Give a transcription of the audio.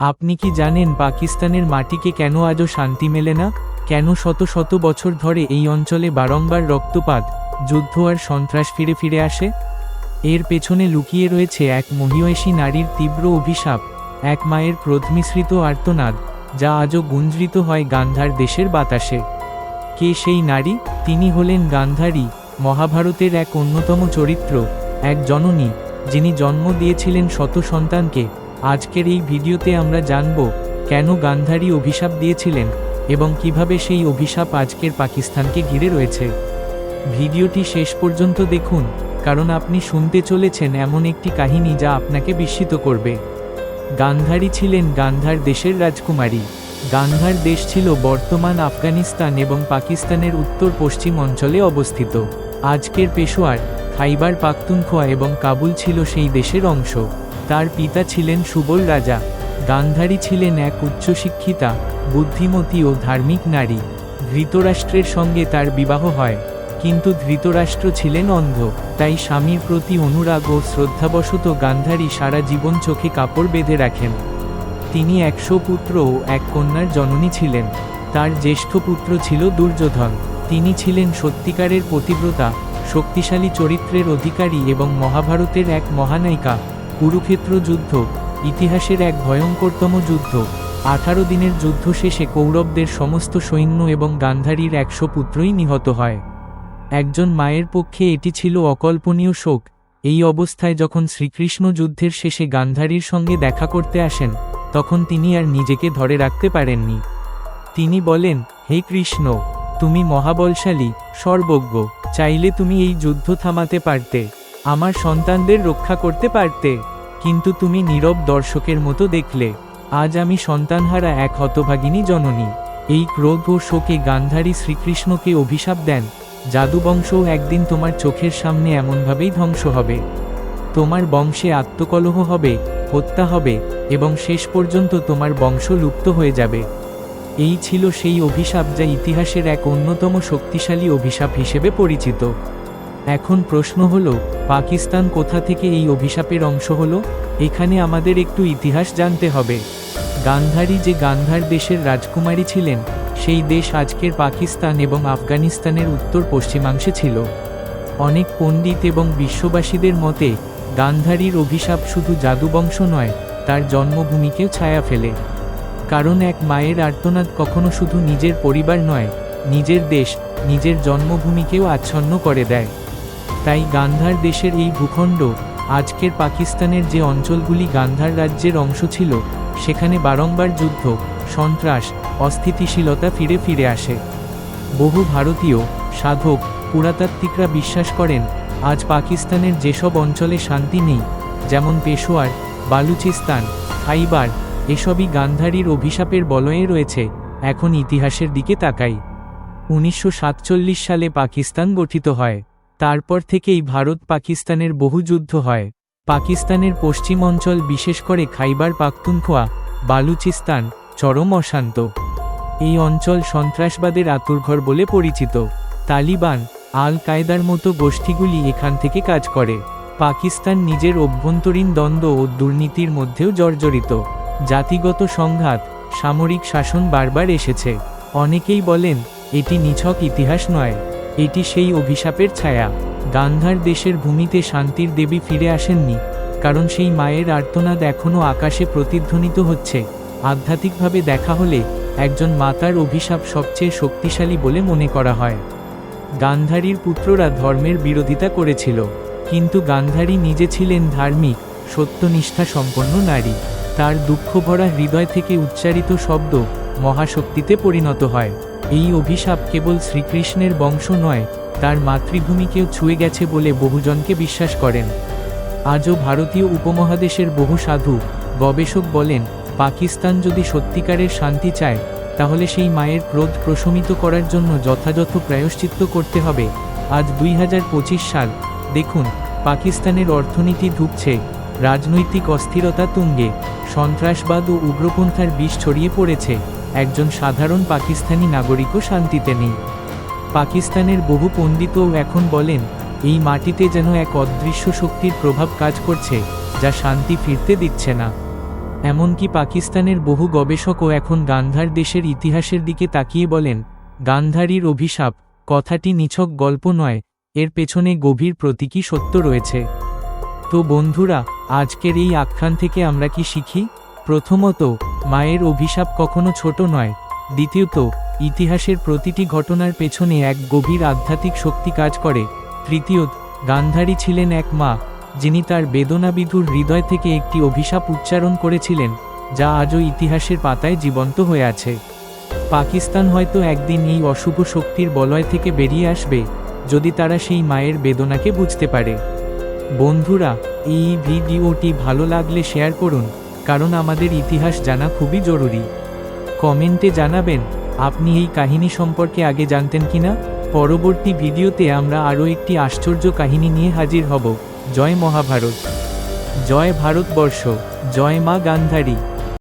আপনি কি জানেন পাকিস্তানের মাটিকে কেন আজও শান্তি মেলে না? কেন শত শত বছর ধরে এই অঞ্চলে বারংবার রক্তপাত, যুদ্ধ আর সন্ত্রাস ফিরে ফিরে আসে? এর পেছনে লুকিয়ে রয়েছে এক মহিয়সী নারীর তীব্র অভিশাপ, এক মায়ের ক্রোধ মিশ্রিত আর্তনাদ, যা আজও গুঞ্জরিত হয় গান্ধার দেশের বাতাসে। কে সেই নারী? তিনি হলেন গান্ধারী, মহাভারতের এক অন্যতম চরিত্র, এক জননী, যিনি জন্ম দিয়েছিলেন শত সন্তানকে আজকের এই ভিডিওতে আমরা জানব কেন গান্ধারী অভিশাপ দিয়েছিলেন এবং কীভাবে সেই অভিশাপ আজকের পাকিস্তানকে ঘিরে রয়েছে। ভিডিওটি শেষ পর্যন্ত দেখুন, কারণ আপনি শুনতে চলেছেন এমন একটি কাহিনী যা আপনাকে বিস্মিত করবে। গান্ধারী ছিলেন গান্ধার দেশের রাজকুমারী। গান্ধার দেশ ছিল বর্তমান আফগানিস্তান এবং পাকিস্তানের উত্তর পশ্চিম অঞ্চলে অবস্থিত। আজকের পেশোয়ার, খাইবার পাখতুনখোয়া এবং কাবুল ছিল সেই দেশের অংশ। তার পিতা ছিলেন সুবল রাজা, গান্ধারী ছিলেন এক উচ্চশিক্ষিতা, বুদ্ধিমতী ও ধার্মিক নারী। ধৃতরাষ্ট্রের সঙ্গে তার বিবাহ হয়, কিন্তু ধৃতরাষ্ট্র ছিলেন অন্ধ, তাই স্বামীর প্রতি অনুরাগ ও শ্রদ্ধাবশত গান্ধারী সারা জীবন চোখে কাপড় বেঁধে রাখেন। তিনি একশো পুত্র ও এক কন্যার জননী ছিলেন, তার জ্যেষ্ঠ পুত্র ছিল দুর্যোধন। তিনি ছিলেন সত্যিকারের পতিব্রতা, শক্তিশালী চরিত্রের অধিকারী এবং মহাভারতের এক মহানায়িকা। কুরুক্ষেত্র যুদ্ধ, ইতিহাসের এক ভয়ঙ্করতম যুদ্ধ, আঠারো দিনের যুদ্ধ শেষে কৌরবদের সমস্ত সৈন্য এবং গান্ধারীর একশো পুত্রই নিহত হয়। একজন মায়ের পক্ষে এটি ছিল অকল্পনীয় শোক। এই অবস্থায় যখন শ্রীকৃষ্ণ যুদ্ধের শেষে গান্ধারীর সঙ্গে দেখা করতে আসেন, তখন তিনি আর নিজেকে ধরে রাখতে পারেননি। তিনি বলেন, হে কৃষ্ণ, তুমি মহাবলশালী, সর্বজ্ঞ, চাইলে তুমি এই যুদ্ধ থামাতে পারতে। আমার সন্তানদের রক্ষা করতে পারতে। কিন্তু তুমি নীরব দর্শকের মতো দেখলে। আজ আমি সন্তানহারা এক হতভাগিনী জননী। এই ক্রোধ ও শোকে গান্ধারী শ্রীকৃষ্ণকে অভিশাপ দেন। জাদুবংশও একদিন তোমার চোখের সামনে এমনভাবেই ধ্বংস হবে। তোমার বংশে আত্মকলহ হবে, হত্যা হবে, এবং শেষ পর্যন্ত তোমার বংশ লুপ্ত হয়ে যাবে। এই ছিল সেই অভিশাপ যা ইতিহাসের এক অন্যতম শক্তিশালী অভিশাপ হিসেবে পরিচিত। এখন প্রশ্ন হল, পাকিস্তান কোথা থেকে এই অভিশাপের অংশ হলো? এখানে আমাদের একটু ইতিহাস জানতে হবে। গান্ধারী যে গান্ধার দেশের রাজকুমারী ছিলেন, সেই দেশ আজকের পাকিস্তান এবং আফগানিস্তানের উত্তর পশ্চিমাংশে ছিল। অনেক পণ্ডিত এবং বিশ্ববাসীদের মতে, গান্ধারীর অভিশাপ শুধু জাদুবংশ নয়, তার জন্মভূমিকেও ছায়া ফেলে। কারণ এক মায়ের আর্তনাদ কখনো শুধু নিজের পরিবার নয়, নিজের দেশ, নিজের জন্মভূমিকেও আচ্ছন্ন করে দেয়। তাই গান্ধার দেশের এই ভূখণ্ড, আজকের পাকিস্তানের যে অঞ্চলগুলি গান্ধার রাজ্যের অংশ ছিল, সেখানে বারংবার যুদ্ধ, সন্ত্রাস, অস্থিতিশীলতা ফিরে ফিরে আসে। বহু ভারতীয়, সাধক, পুরাতাত্ত্বিকরা বিশ্বাস করেন, আজ পাকিস্তানের যেসব অঞ্চলে শান্তি নেই, যেমন পেশোয়ার, বালুচিস্তান, খাইবার, এসবই গান্ধারীর অভিশাপের বলয়ে রয়েছে, এখন ইতিহাসের দিকে তাকাই। উনিশশো সাতচল্লিশ সালে পাকিস্তান গঠিত হয়। তারপর থেকেই ভারত পাকিস্তানের বহু যুদ্ধ হয়। পাকিস্তানের পশ্চিম অঞ্চল বিশেষ করে খাইবার পাখতুনখোয়া, বালুচিস্তান, চরম অশান্ত। এই অঞ্চল সন্ত্রাসবাদের আতুরঘর বলে পরিচিত। তালিবান আল কায়দার মতো গোষ্ঠীগুলি এখান থেকে কাজ করে। পাকিস্তান নিজের অভ্যন্তরীণ দ্বন্দ্ব ও দুর্নীতির মধ্যেও জর্জরিত। জাতিগত সংঘাত, সামরিক শাসন বারবার এসেছে। অনেকেই বলেন, এটি নিছক ইতিহাস নয়। এটি সেই অভিশাপের ছায়া। গান্ধার দেশের ভূমিতে শান্তির দেবী ফিরে আসেননি, কারণ সেই মায়ের আর্তনাদ এখনও আকাশে প্রতিধ্বনিত হচ্ছে। আধ্যাত্মিকভাবে দেখা হলে একজন মাতার অভিশাপ সবচেয়ে শক্তিশালী বলে মনে করা হয়। গান্ধারীর পুত্ররা ধর্মের বিরোধিতা করেছিল, কিন্তু গান্ধারী নিজে ছিলেন ধার্মিক, সত্যনিষ্ঠা সম্পন্ন নারী। তার দুঃখভরা হৃদয় থেকে উচ্চারিত শব্দ মহাশক্তিতে পরিণত হয়। এই অভিশাপ কেবল শ্রীকৃষ্ণের বংশ নয়, তার মাতৃভূমিকেও ছুঁয়ে গেছে বলে বহুজনকে বিশ্বাস করেন। আজও ভারতীয় উপমহাদেশের বহু সাধু, গবেষক বলেন, পাকিস্তান যদি সত্যিকারের শান্তি চায়, তাহলে সেই মায়ের ক্রোধ প্রশমিত করার জন্য যথাযথ প্রায়শ্চিত্ত করতে হবে। আজ দুই হাজার পঁচিশ সাল, দেখুন, পাকিস্তানের অর্থনীতি ঢুকছে রাজনৈতিক অস্থিরতা তুঙ্গে, সন্ত্রাসবাদ ও উগ্রপন্থার বিষ ছড়িয়ে পড়েছে। একজন সাধারণ পাকিস্তানি নাগরিকও শান্তিতে নেই। পাকিস্তানের বহু পণ্ডিতও এখন বলেন, এই মাটিতে যেন এক অদৃশ্য শক্তির প্রভাব কাজ করছে, যা শান্তি ফিরতে দিচ্ছে না। এমনকি পাকিস্তানের বহু গবেষকও এখন গান্ধার দেশের ইতিহাসের দিকে তাকিয়ে বলেন, গান্ধারীর অভিশাপ, কথাটি নিছক গল্প নয়, এর পেছনে গভীর প্রতীকী সত্য রয়েছে। তো বন্ধুরা, আজকের এই আখ্যান থেকে আমরা কি শিখি? প্রথমত, মায়ের অভিশাপ কখনো ছোট নয়। দ্বিতীয়ত, ইতিহাসের প্রতিটি ঘটনার পেছনে এক গভীর আধ্যাত্মিক শক্তি কাজ করে। তৃতীয়ত, গান্ধারী ছিলেন এক মা, যিনি তার বেদনাবিধুর হৃদয় থেকে একটি অভিশাপ উচ্চারণ করেছিলেন, যা আজও ইতিহাসের পাতায় জীবন্ত হয়ে আছে। পাকিস্তান হয়তো একদিন এই অশুভ শক্তির বলয় থেকে বেরিয়ে আসবে, যদি তারা সেই মায়ের বেদনাকে বুঝতে পারে। বন্ধুরা, এই ভিডিওটি ভালো লাগলে শেয়ার করুন। কারণ আমাদের ইতিহাস জানা খুবই জরুরি। কমেন্টে জানাবেন, আপনি এই কাহিনী সম্পর্কে আগে জানতেন কি না পরবর্তী ভিডিওতে আমরা আরও একটি আশ্চর্য কাহিনী নিয়ে হাজির হব। জয় মহাভারত। জয় ভারতবর্ষ। জয় মা গান্ধারী।